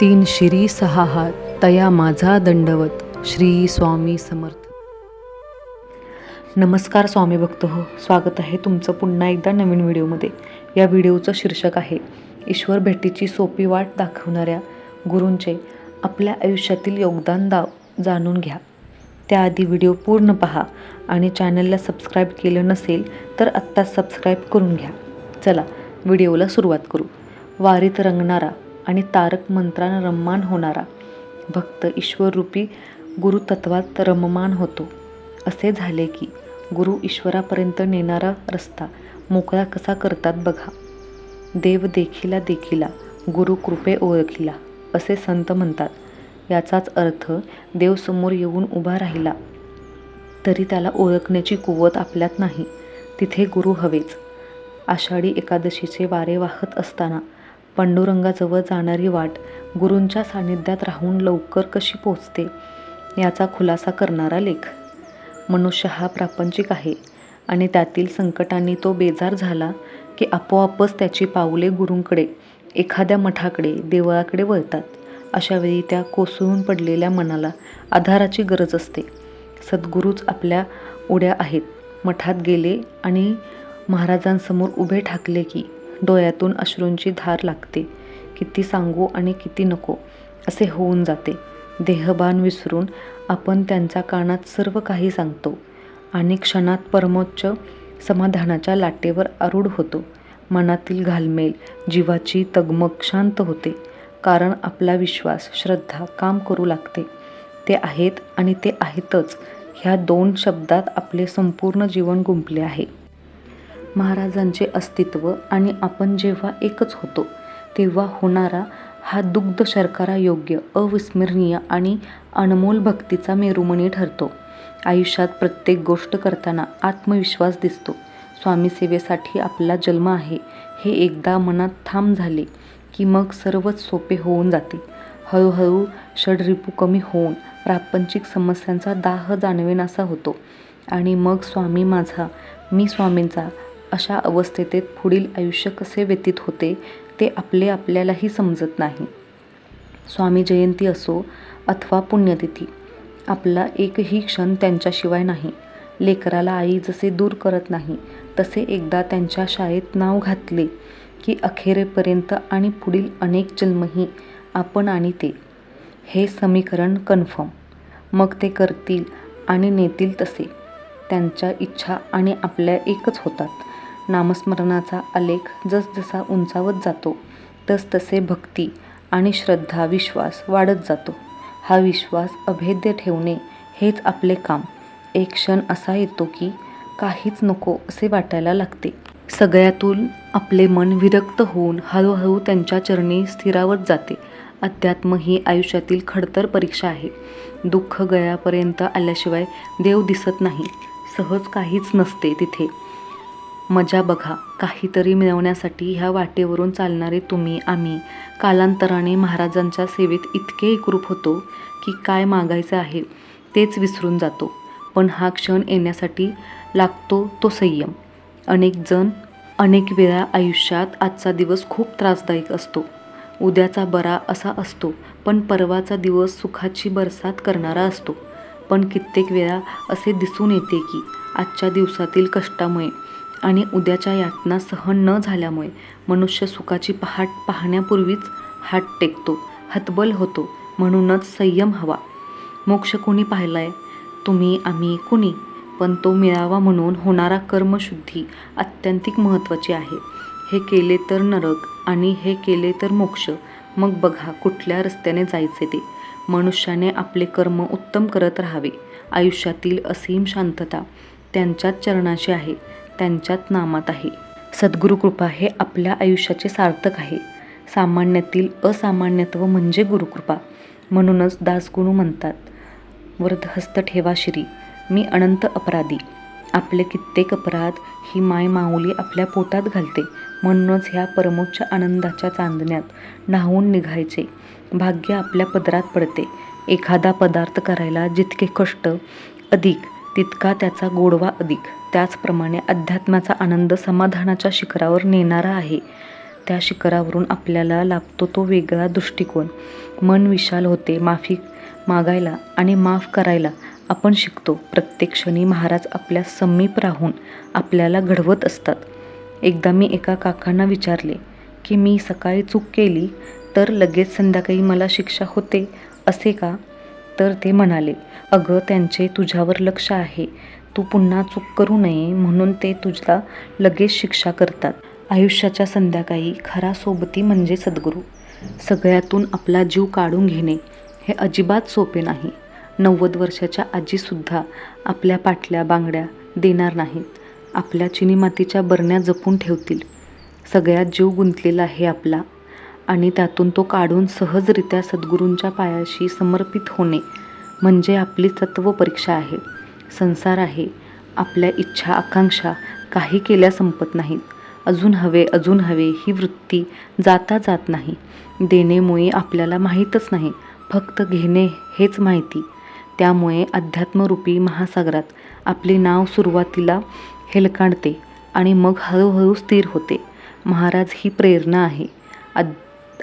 तीन शिरी सहा हात तया माझा दंडवत श्री स्वामी समर्थ. नमस्कार स्वामी भक्त हो स्वागत आहे तुमचं पुन्हा एकदा नवीन व्हिडिओमध्ये. या व्हिडिओचं शीर्षक आहे ईश्वर भेटीची सोपी वाट दाखवणाऱ्या गुरूंचे आपल्या आयुष्यातील योगदान दा जाणून घ्या. त्याआधी व्हिडिओ पूर्ण पहा आणि चॅनलला सबस्क्राईब केलं नसेल तर आत्ताच सबस्क्राईब करून घ्या. चला व्हिडिओला सुरुवात करू. वारीत रंगणारा आणि तारक मंत्रानं रममान होणारा. भक्त ईश्वररूपी गुरुतत्वात रममान होतो. असे झाले की गुरु ईश्वरापर्यंत नेणारा रस्ता मोकळा कसा करतात बघा. देव देखिला देखिला गुरु कृपे ओळखिला असे संत म्हणतात. याचाच अर्थ देव समोर येऊन उभा राहिला तरी त्याला ओळखण्याची कुवत आपल्यात नाही. तिथे गुरु हवेच. आषाढी एकादशीचे वारे वाहत असताना पांडुरंगाजवळ जाणारी वाट गुरूंच्या सान्निध्यात राहून लवकर कशी पोचते याचा खुलासा करणारा लेख. मनुष्य हा प्रापंचिक आहे आणि त्यातील संकटांनी तो बेजार झाला की आपोआपच त्याची पावले गुरूंकडे एखाद्या मठाकडे देवळाकडे वळतात. अशावेळी त्या कोसळून पडलेल्या मनाला आधाराची गरज असते. सद्गुरूच आपल्या उड्या आहेत. मठात गेले आणि महाराजांसमोर उभे ठाकले की डोळ्यातून अश्रूंची धार लागते. किती सांगू आणि किती नको असे होऊन जाते. देहबान विसरून आपण त्यांच्या कानात सर्व काही सांगतो. आणि क्षणात परमोच्च समाधानाच्या लाटेवर आरूढ होतो. मनातील घालमेल जीवाची तगमग शांत होते. कारण आपला विश्वास श्रद्धा काम करू लागते. ते आहेत आणि ते आहेतच. ह्या दोन शब्दात आपले संपूर्ण जीवन गुंपले आहे. महाराजांचे अस्तित्व आणि आपण जेव्हा एकच होतो तेव्हा होणारा हा दुग्ध शर्करा योग्य अविस्मरणीय आणि अनमोल भक्तीचा मेरुमणी ठरतो. आयुष्यात प्रत्येक गोष्ट करताना आत्मविश्वास दिसतो. स्वामीसेवेसाठी आपला जन्म आहे हे एकदा मनात ठाम झाले की मग सर्वच सोपे होऊन जाते. हळूहळू षडरिपू कमी होऊन प्रापंचिक समस्यांचा दाह जाणवेनासा होतो. आणि मग स्वामी माझा मी स्वामींचा अशा अवस्थेत पुढील आयुष्य कसे व्यतीत होते ते आपले आपल्यालाही समजत नाही. स्वामी जयंती असो अथवा पुण्यतिथी आपला एकही क्षण त्यांच्याशिवाय नाही. लेकराला आई जसे दूर करत नाही तसे एकदा त्यांच्या शाळेत नाव घातले की अखेरेपर्यंत आणि पुढील अनेक जन्मही आपण आणि ते. हे समीकरण कन्फर्म. मग ते करतील आणि नेतील तसे. त्यांच्या इच्छा आणि आपल्या एकच होतात. नामस्मरणाचा आलेख जसजसा उंचावत जातो तसतसे भक्ती आणि श्रद्धा विश्वास वाढत जातो. हा विश्वास अभेद्य ठेवणे हेच आपले काम. एक क्षण असा येतो की काहीच नको असे वाटायला लागते. सगळ्यातून आपले मन विरक्त होऊन हळूहळू त्यांच्या चरणी स्थिरावत जाते. अध्यात्म ही आयुष्यातील खडतर परीक्षा आहे. दुःख गळ्यापर्यंत आल्याशिवाय देव दिसत नाही. सहज काहीच नसते तिथे. मजा बघा. काहीतरी मिळवण्यासाठी ह्या वाटेवरून चालणारे तुम्ही आम्ही. कालांतराने महाराजांच्या सेवेत इतके एकरूप होतो की काय मागायचं आहे तेच विसरून जातो. पण हा क्षण येण्यासाठी लागतो तो संयम. अनेक जण अनेक वेळा आयुष्यात आजचा दिवस खूप त्रासदायक असतो. उद्याचा बरा असा असतो पण परवाचा दिवस सुखाची बरसात करणारा असतो. पण कित्येक वेळा असे दिसून येते की आजच्या दिवसातील कष्टामुळे आणि उद्याच्या यातना सहन न झाल्यामुळे मनुष्य सुखाची पहाट पाहण्यापूर्वीच हात टेकतो हतबल होतो म्हणूनच संयम हवा. मोक्ष कोणी पाहिलाय? तुम्ही आम्ही कुणी? पण तो मिळावा म्हणून होणारा कर्मशुद्धी अत्यंतिक महत्त्वाची आहे. हे केले तर नरक आणि हे केले तर मोक्ष. मग बघा कुठल्या रस्त्याने जायचे ते. मनुष्याने आपले कर्म उत्तम करत राहावे. आयुष्यातील असीम शांतता त्यांच्याच चरणाशी आहे. त्यांच्याच नामात आहे. सद्गुरुकृपा हे आपल्या आयुष्याचे सार्थक आहे. सामान्यातील असामान्यत्व म्हणजे गुरुकृपा म्हणूनच दासगुणू म्हणतात. व्रतहस्त ठेवा श्री. मी अनंत अपराधी. आपले कित्येक अपराध ही माय माऊली आपल्या पोटात घालते. म्हणूनच ह्या परमोच्च आनंदाच्या चांदण्यात न्हावून निघायचे. भाग्य आपल्या पदरात पडते. एखादा पदार्थ करायला जितके कष्ट अधिक तितका त्याचा गोडवा अधिक. त्याचप्रमाणे अध्यात्माचा आनंद समाधानाच्या शिखरावर नेणारा आहे. त्या शिखरावरून आपल्याला लाभतो तो वेगळा दृष्टिकोन. मन विशाल होते माफी मागायला आणि माफ करायला आपण शिकतो. प्रत्येक क्षणी महाराज आपल्या समीप राहून आपल्याला घडवत असतात. एकदा मी एका काकांना विचारले की मी सकाळी चूक केली तर लगेच संध्याकाळी मला शिक्षा होते असे का? तर ते म्हणाले अगं त्यांचे तुझ्यावर लक्ष आहे. तू पुन्हा चूक करू नये म्हणून ते तुझला लगेच शिक्षा करतात. आयुष्याच्या संध्याकाळी खरा सोबती म्हणजे सद्गुरू. सगळ्यातून आपला जीव काढून घेणे हे अजिबात सोपे नाही. नव्वद वर्षाच्या आजीसुद्धा आपल्या पाटल्या बांगड्या देणार नाहीत. आपल्या चिनी मातीच्या बरण्या जपून ठेवतील. सगळ्यात जीव गुंतलेला आहे आपला आणि त्यातून तो काढून सहजरित्या सद्गुरूंच्या पायाशी समर्पित होणे म्हणजे आपली तत्वपरीक्षा आहे. संसार आहे. आपल्या इच्छा आकांक्षा काही केल्या संपत नाहीत. अजून हवे अजून हवे ही वृत्ती जाता जात नाही. देणेमुळे आपल्याला माहीतच नाही. फक्त घेणे हेच माहिती. त्यामुळे अध्यात्मरूपी महासागरात आपले नाव सुरुवातीला हेलकांडते आणि मग हळूहळू स्थिर होते. महाराज ही प्रेरणा आहे. आद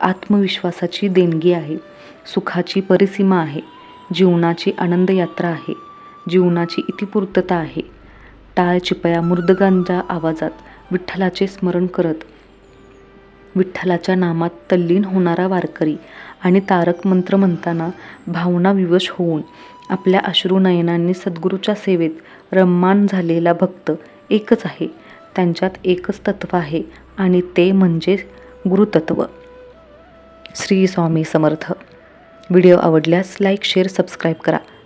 आत्मविश्वासाची देणगी आहे. सुखाची परिसीमा आहे. जीवनाची आनंदयात्रा आहे. जीवनाची इतिपूर्तता आहे. टाळ चिपया मृदगांच्या आवाजात विठ्ठलाचे स्मरण करत विठ्ठलाच्या नामात तल्लीन होणारा वारकरी आणि तारक मंत्र म्हणताना भावना विवश होऊन आपल्या अश्रुनयनांनी सद्गुरूच्या सेवेत रम्मान झालेला भक्त एकच आहे. त्यांच्यात एकच तत्व आहे आणि ते म्हणजे गुरुतत्व. श्री स्वामी समर्थ. व्हिडिओ आवडल्यास लाईक शेअर सबस्क्राईब करा.